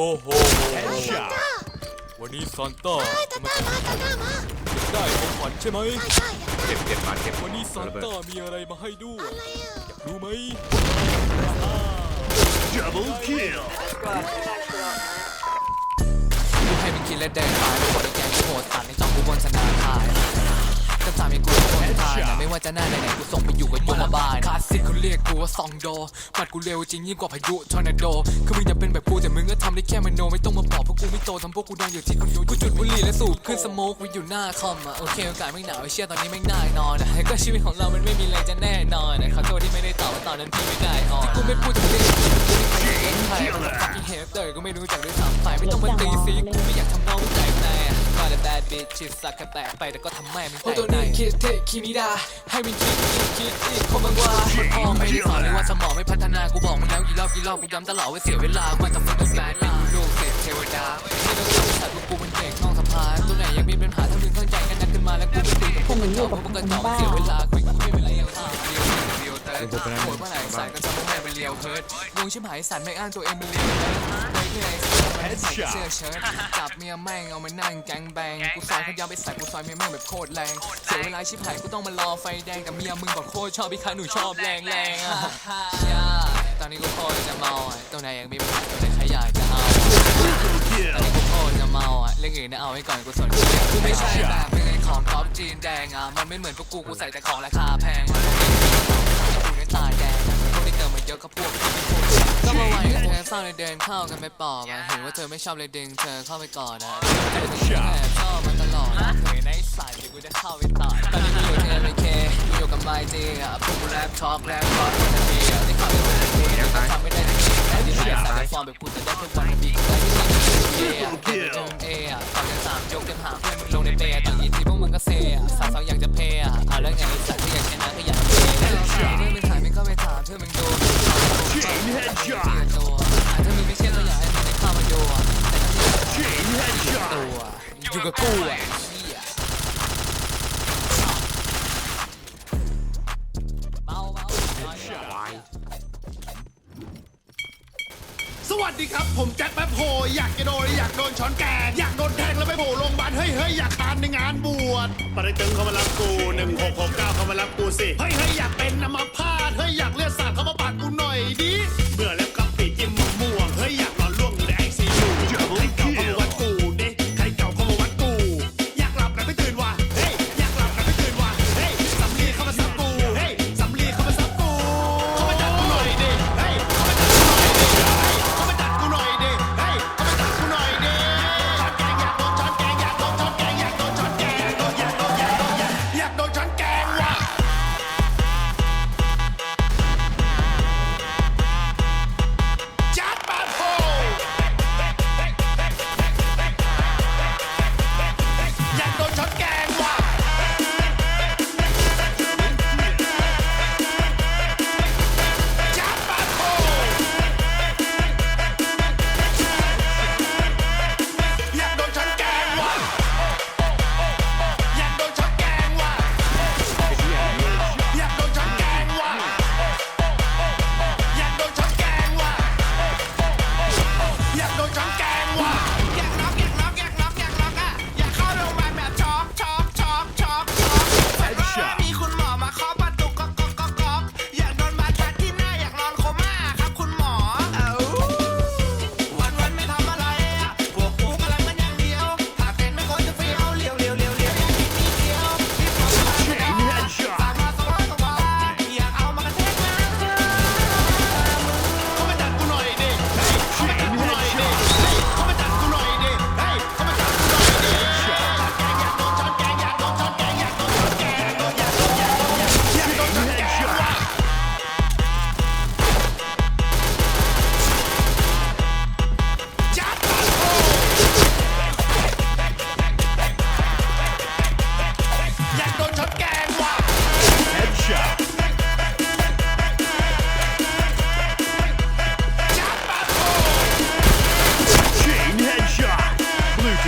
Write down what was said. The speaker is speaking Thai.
โอ้โห Headshot วันนี้ซานต้าตาจะตามามาตาตามาได้ของขวัญใช่ไหมใช่ใช่อยากได้เก็บเก็บมาเก็บวันนี้ซานต้ามีอะไรมาให้ด้วยอะไรอะรู้ไหม Double kill กูให้มันคิดและเดินผ่านทุกคนในแกงกูโหดสัตว์ในจอกูบนสนามทาย ก็ตามให้กูเป็นคนทายนะไม่ว่าจะหน้าไหนๆกูส่งไปอยู่กับยมบาลคลาสสิกเขาเรียกกูว่าซองโดปัดกูเร็วจริงยิ่งกว่าพายุทอร์นาโดคือมึงจะเป็นแบบกูแต่มึงก็ทำได้แค่มโนไม่ต้องมาบอกเพราะกูไม่โตทำพวกกูดังอยู่ที่คอนโดกูจุดบุหรี่และสูบขึ้นสโมกไว้อยู่หน้าคอมอะโอเคโอกาสไม่หนาวไอ้เชี่ยตอนนี้ไม่น่านอนอะก็ชีวิตของเรามันไม่มีอะไรจะแน่นอนอะขอโทษที่ไม่ได้ตอบว่าตอนนั้นพี่ไม่ได้ออนที่กูไม่พูดถึงเรื่องจริงกูไม่ เคยเห็นใคร fucking hater ก็ไม่รู้จักด้วยซ้ำไปไม่ต้องมาตีซีกูไม่อยากทำน้องใจในก็แต่ bad bitch ชิดสักกระแตกไปแต่ก็ทำแม่มึงใจในตัวนี้คิดเทคิมิดาให้มันคิดคิดคิดอีกคนบางว่าพ่อไม่ได้สอนเลยว่าสมองไม่พัฒนากูบอกมึงแล้วกี่รอบกี่รอบกูย้ำตลอดว่าเสียเวลามันจะฟุ้งแต่แฟนเป็นลูกเศษเทวดาไม่ต้องสงสัยว่ากูเป็นเด็กนอกสะพานตัวไหนยังมีปัญหาถ้ามึงเข้าใจกันนักขึ้นมาแล้วกูไม่ตีกับพวกมึงเจาะพวกมึงกระจอกเสียเวลา โหดเมื่อไหร่สายก็จะไม่แม่ไปเลียวเพิร์ดงงชิบหายสันไม่อ้างตัวเองเป็นเลียวเพิร์ดไปเรื่อยใส่เสื้อเชิ้ตจับเมียแม่งเอามานั่งแกงแบงกูซอยเขายาวไปใส่กูซอยเมียแม่งแบบโคตรแรงเสียเวลาชิบหายกูต้องมารอไฟแดงกับเมียมึงบอกโคตรชอบพี่คะหนูชอบแรงแรงอะตอนนี้กูโคตรจะเมาอะตัวไหนยังมีปัญหาตัวไหนใครอยากจะเอา kill ตอนนี้กูโคตรจะเมาอะเรื่องอื่นนะเอาไว้ก่อนกูสนใจกูไม่ใช่แบบไม่ใช่ของท็อปจีนแดงอะมันไม่เหมือนพวกกูกูใส่แต่ของราคาแพงกูใน ตาแดงพวกที่เติมมาเยอะก็พวกก็มาไหวกับเธอเศร้าเลยเดินเข้ากันไปปอบเห็นว่าเธอไม่ชอบเลยดึงเธอเข้าไปก่อนอะเธอแอบชอบมาตลอดเคยในสายเดี๋ยวกูจะเข้าไปต่อตอนนี้กูอยู่ที่ MK กูอยู่กับไมจีอะพวกกูแรปช็อกแรปช็อกคนละทีอะที่เข้าไปเป็นทีทำไม่ได้ทีแต่ที่ไหนสายฟอร์มแบบกูจะได้ทุกวันบีกูได้ที่ไหนเออะเจออะตอนกันสามยกกันหาเพื่อนมึงลงในเปย์ตอนยินทีพวกมึงก็เซ่อะสาวสาวอยากจะเพย์อะเอาแล้วไงไอ้สัตว์ที่อยากชนะก็อยากเพย์ ตัวถ้ามึงไม่เชื่อก็อยากให้มึงได้เข้ามาดูอะแต่ถ้ามึง Chain headshot ตัวอยู่กับกูอะเหี้ยเบาเบาสวัสดีครับ ผมแจ็คแป๊บโฮอยากจะโดนอยากโดนช้อนแกงอยากโดนแทงแล้วไปโผล่โรงพยาบาลเฮ้ยเฮ้ยอยากตานในงานบวชปริตึงเขามารับกูหนึ่งหกหกเก้าเขามารับกูสิ เฮ้ยเฮ้ยอยากเป็นน้ำมาพาดเฮ้ยอยากเลือดสาดเขามาปาด ช้